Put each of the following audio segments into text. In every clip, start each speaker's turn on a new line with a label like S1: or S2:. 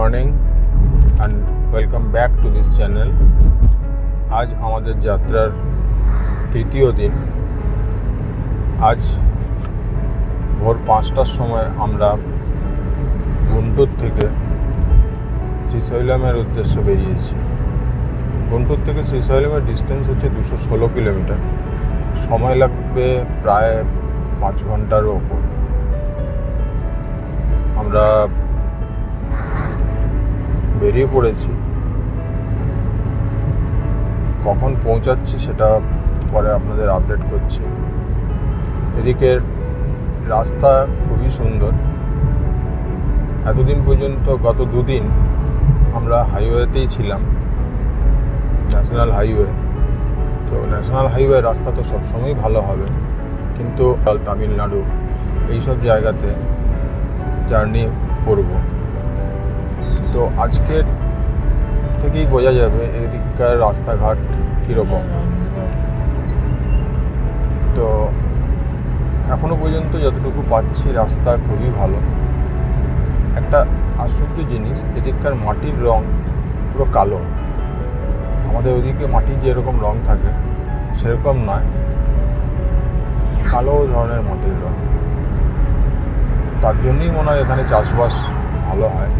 S1: Morning and welcome back to this channel আজ আমাদের যাত্রার তৃতীয় দিন। আজ ভোর পাঁচটার সময় আমরা গুন্টুর থেকে শ্রীশৈলমের উদ্দেশ্যে বেরিয়েছি। গুন্টুর থেকে শ্রীশৈলমের ডিস্টেন্স হচ্ছে দুশো ষোলো কিলোমিটার। সময় লাগবে প্রায় পাঁচ ঘণ্টার ওপর। আমরা বেরিয়ে পড়েছি। কখন পৌঁছাচ্ছি সেটা পরে আপনাদের আপডেট করছি। এদিকের রাস্তা খুবই সুন্দর। এতদিন পর্যন্ত গত দুদিন আমরা হাইওয়েতেই ছিলাম ন্যাশনাল হাইওয়ে তো ন্যাশনাল হাইওয়ে রাস্তা তো সবসময়ই ভালো হবে। কিন্তু তামিলনাড়ু, এইসব জায়গাতে জার্নি করব। তো আজকের থেকেই বোঝা যাবে এদিককার রাস্তাঘাট কীরকম। তো এখনও পর্যন্ত যতটুকু পাচ্ছি রাস্তা খুবই ভালো। একটা আশ্চর্য জিনিস, এদিককার মাটির রং পুরো কালো। আমাদের ওদিকে মাটির যেরকম রং থাকে, সেরকম নয়। কালো ধরনের মাটির রং। তার জন্যই মনে হয় এখানে চাষবাস ভালো হয়।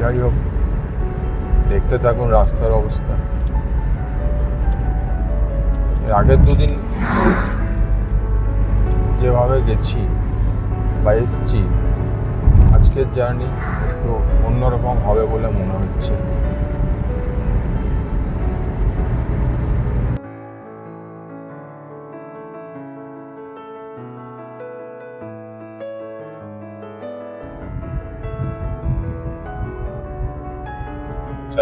S1: যাই হোক, দেখতে থাকুন রাস্তার অবস্থা। এর আগের দুদিন যেভাবে গেছি বা এসছি, আজকের জার্নি একটু অন্যরকম হবে বলে মনে হচ্ছে।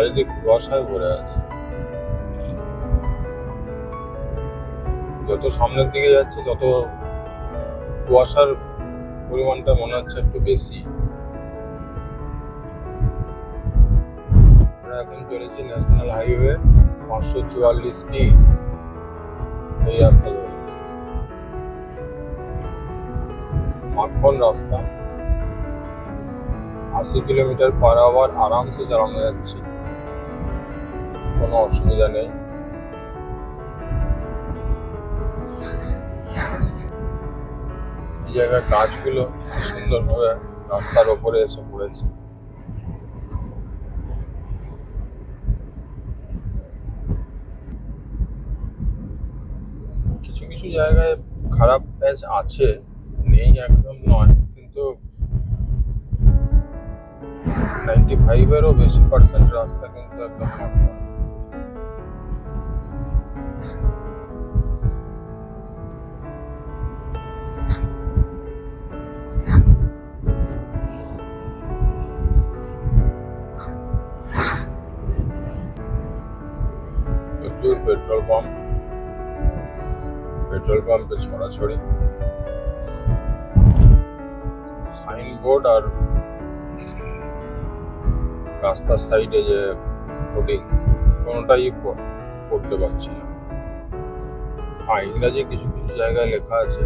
S1: চারিদিক কুয়াশায় ভরে আছে। যত সামনের দিকে যাচ্ছে, তত কুয়াশার পরিমাণটা মনে হচ্ছে একটু বেশি। আমরা এখন চলেছি ন্যাশনাল হাইওয়ে পাঁচশো চুয়াল্লিশ ডি এই রাস্তা ধরে। মাখন রাস্তা। আশি কিলোমিটার পার আওয়ার আরামসে চালানো যাচ্ছে। কোনো অসুবিধা নেই। এই জায়গায় গাছগুলো সুন্দরভাবে রাস্তার ওপরে এসে পড়েছে। কিছু কিছু জায়গায় খারাপ প্যাচ আছে, নেই একদম নয়, কিন্তু নাইনটি ফাইভেরও বেশি পার্সেন্ট রাস্তা কিন্তু একদম প্রচুর পেট্রোল পাম্প। পেট্রোল পাম্পে ছড়াছড়ি সাইনবোর্ড আর রাস্তার সাইডে যে হোর্ডিং কোনোটাই পড়তে পারছি না। হ্যাঁ ইংরাজি কিছু কিছু জায়গায় লেখা আছে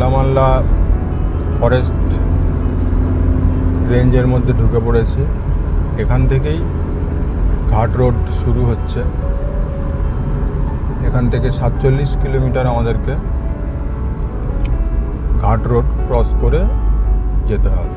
S1: এখন ফরেস্ট রেঞ্জের মধ্যে ঢুকে পড়েছি। এখান থেকেই ঘাট রোড শুরু হচ্ছে। এখান থেকে সাতচল্লিশ কিলোমিটার আমাদেরকে ঘাট রোড ক্রস করে যেতে হবে।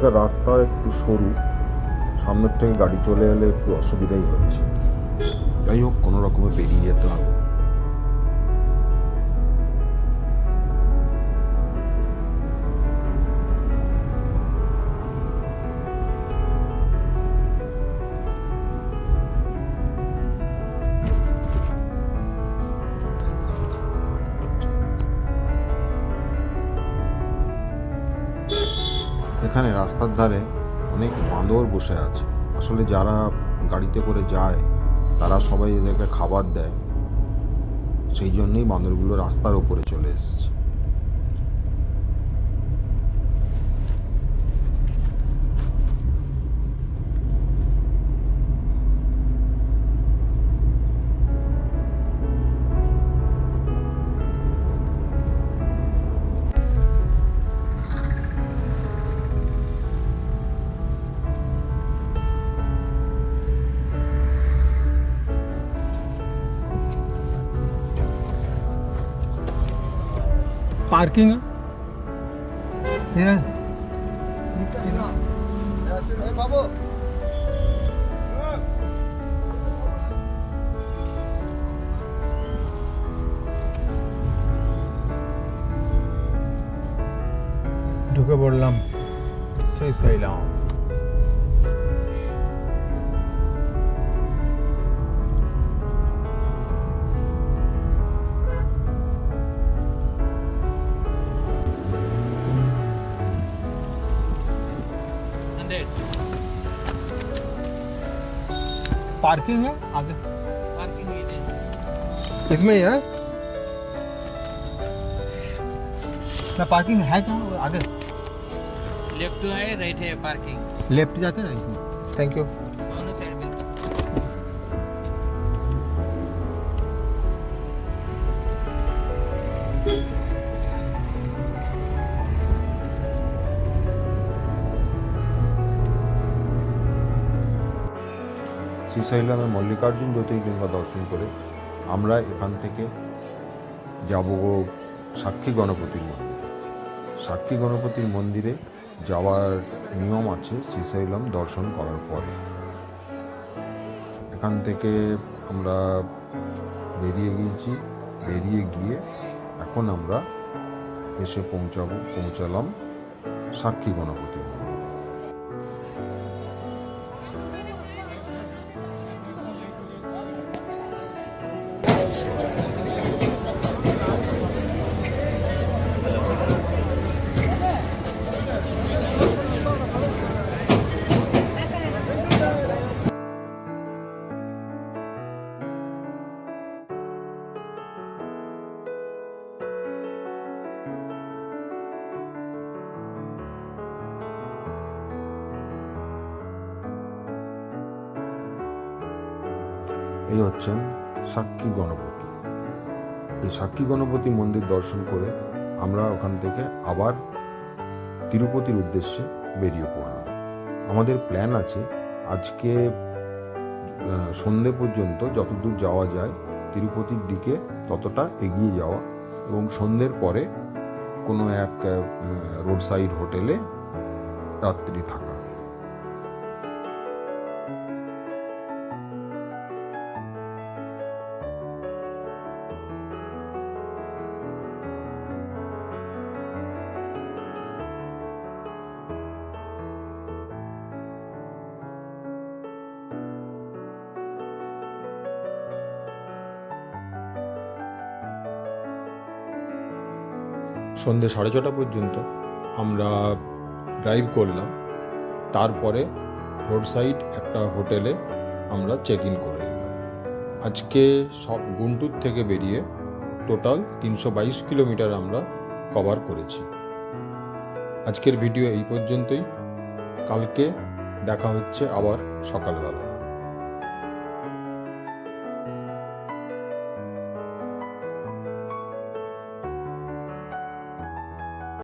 S2: এখানকার রাস্তা একটু সরু, সামনের থেকে গাড়ি চলে এলে একটু অসুবিধাই হচ্ছে। যাই হোক, কোনো রকমে বেরিয়ে যেতে হবে। এখানে রাস্তার ধারে অনেক বাঁদর বসে আছে। আসলে যারা গাড়িতে করে যায়, তারা সবাই এদেরকে খাবার দেয়। সেই জন্যই বাঁদরগুলো রাস্তার ওপরে চলে এসেছে।
S1: পার্কিং বাবু ঢুকে পড়লাম। শ্রী
S3: শ্রীরাম
S1: पार्किंग है आगे।
S3: पार्किंग इधर
S1: इसमें ही है? ना पार्किंग है कहाँ आगे।
S3: लेफ़्ट है राइट है पार्किंग।
S1: लेफ़्ट जाते ना इसमें थैंक यू
S2: শ্রীশৈলামের মল্লিকার্জুন জ্যোতির্লিঙ্গ দর্শন করে আমরা এখান থেকে যাব সাক্ষী গণপতির মন্দির। সাক্ষী গণপতির মন্দিরে যাওয়ার নিয়ম আছে শ্রীশৈলম দর্শন করার পরে। এখান থেকে আমরা বেরিয়ে গিয়েছি, বেরিয়ে গিয়ে এখন আমরা এসে পৌঁছাবো, পৌঁছালাম সাক্ষী গণপতির এই হচ্ছেন সাক্ষী গণপতি। এই সাক্ষী গণপতি মন্দির দর্শন করে আমরা ওখান থেকে আবার তিরুপতির উদ্দেশ্যে বেরিয়ে পড়লাম। আমাদের প্ল্যান আছে আজকে সন্ধে পর্যন্ত যতদূর যাওয়া যায় তিরুপতির দিকে ততটা এগিয়ে যাওয়া এবং সন্ধ্যের পরে কোনো এক রোড সাইড হোটেলে রাত্রি থাকা। সন্ধ্যে সাড়ে ছটা পর্যন্ত আমরা ড্রাইভ করলাম। তারপরে রোড সাইড একটা হোটেলে আমরা চেক ইন করে আজকে সব গুন্টুর থেকে বেরিয়ে টোটাল তিনশো বাইশ কিলোমিটার আমরা কভার করেছি। আজকের ভিডিও এই পর্যন্তই। কালকে দেখা হচ্ছে আবার সকালবেলা।